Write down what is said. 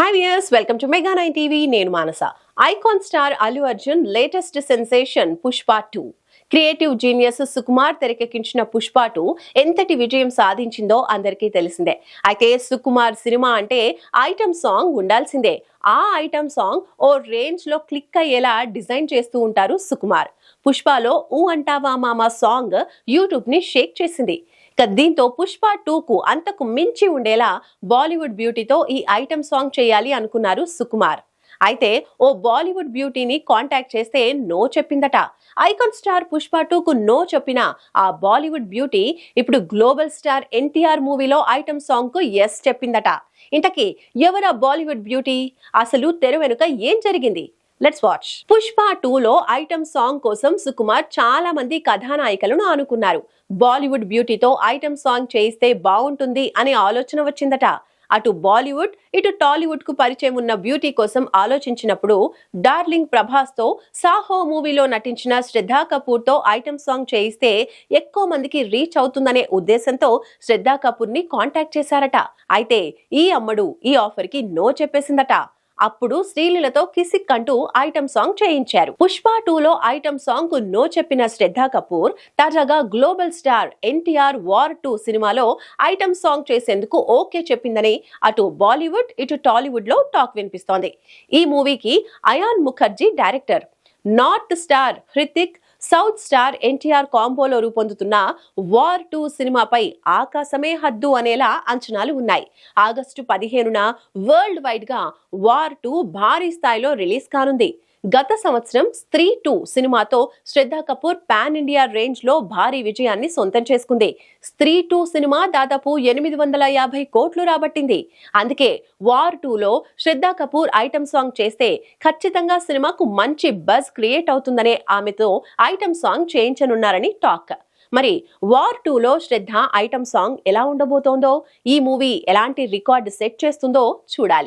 Hi viewers welcome to mega nine TV నేను Manasa. Icon star Allu Arjun latest sensation Pushpa two creative genius Sukumar తెరకెక్కించిన Pushpa two ఎంతటి విజయం సాధించిందో అందరికీ తెలిసిందే. అయితే సుకుమార్ సినిమా అంటే ఐటమ్ సాంగ్ ఉండాల్సిందే. ఆ ఐటమ్ సాంగ్ ఓ రేంజ్లో క్లిక్ అయ్యేలా డిజైన్ చేస్తూ ఉంటారు సుకుమార్. పుష్పలో ఊ అంటావా మామ సాంగ్ యూట్యూబ్ని షేక్ చేసింది. దీంతో పుష్ప టూకు అంతకు మించి ఉండేలా బాలీవుడ్ బ్యూటీతో ఈ ఐటమ్ సాంగ్ చేయాలి అనుకున్నారు సుకుమార్. అయితే ఓ బాలీవుడ్ బ్యూటీని కాంటాక్ట్ చేస్తే నో చెప్పిందట. ఐకాన్ స్టార్ పుష్ప టూకు నో చెప్పిన ఆ బాలీవుడ్ బ్యూటీ ఇప్పుడు గ్లోబల్ స్టార్ ఎన్టీఆర్ మూవీలో ఐటమ్ సాంగ్కు ఎస్ చెప్పిందట. ఇంతకీ ఎవరా బాలీవుడ్ బ్యూటీ? అసలు తెర వెనుక ఏం జరిగింది? లెట్స్ వాచ్ పుష్ప టూలో ఐటమ్ సాంగ్ కోసం సుకుమార్ చాలా మంది కథానాయికలను ఆనుకున్నారు. బాలీవుడ్ బ్యూటీతో ఐటమ్ సాంగ్ చేయిస్తే బాగుంటుంది అనే ఆలోచన వచ్చిందట. అటు బాలీవుడ్ ఇటు టాలీవుడ్కు పరిచయం ఉన్న బ్యూటీ కోసం ఆలోచించినప్పుడు డార్లింగ్ ప్రభాస్తో సాహో మూవీలో నటించిన శ్రద్ధా కపూర్తో ఐటమ్ సాంగ్ చేయిస్తే ఎక్కువ మందికి రీచ్ అవుతుందనే ఉద్దేశంతో శ్రద్ధా కపూర్ని కాంటాక్ట్ చేశారట. అయితే ఈ అమ్మడు ఈ ఆఫర్కి నో చెప్పేసిందట. అప్పుడు శ్రీలీలతో కిసిక్ అంటూ ఐటమ్ సాంగ్ చేయించారు. పుష్ప టూలో ఐటమ్ సాంగ్కు నో చెప్పిన శ్రద్ధా కపూర్ తాజాగా global star NTR war two సినిమాలో ఐటమ్ సాంగ్ చేసేందుకు ఓకే చెప్పిందని అటు బాలీవుడ్ ఇటు టాలీవుడ్లో టాక్ వినిపిస్తోంది. ఈ మూవీకి Ayan Mukerji director north star Hrithik south star NTR కాంబోలో రూపొందుతున్న వార్ టూ సినిమాపై ఆకాశమే హద్దు అనేలా అంచనాలు ఉన్నాయి. ఆగస్టు పదిహేనున వరల్డ్ వైడ్గా వార్ టూ భారీ స్థాయిలో రిలీజ్ కానుంది. గత సంవత్సరం స్త్రీ టూ సినిమాతో శ్రద్ధా కపూర్ పాన్ ఇండియా రేంజ్లో భారీ విజయాన్ని సొంతం చేసుకుంది. స్త్రీ టూ సినిమా దాదాపు ఎనిమిది వందల యాభై కోట్లు రాబట్టింది. అందుకే వార్ టూలో శ్రద్ధా కపూర్ ఐటమ్ సాంగ్ చేస్తే ఖచ్చితంగా సినిమాకు మంచి బజ్ క్రియేట్ అవుతుందనే ఆమెతో ఐటమ్ సాంగ్ చేయించనున్నారని టాక్. మరి వార్ టూలో శ్రద్ధ ఐటమ్ సాంగ్ ఎలా ఉండబోతోందో ఈ మూవీ ఎలాంటి రికార్డ్ సెట్ చేస్తుందో చూడాలి.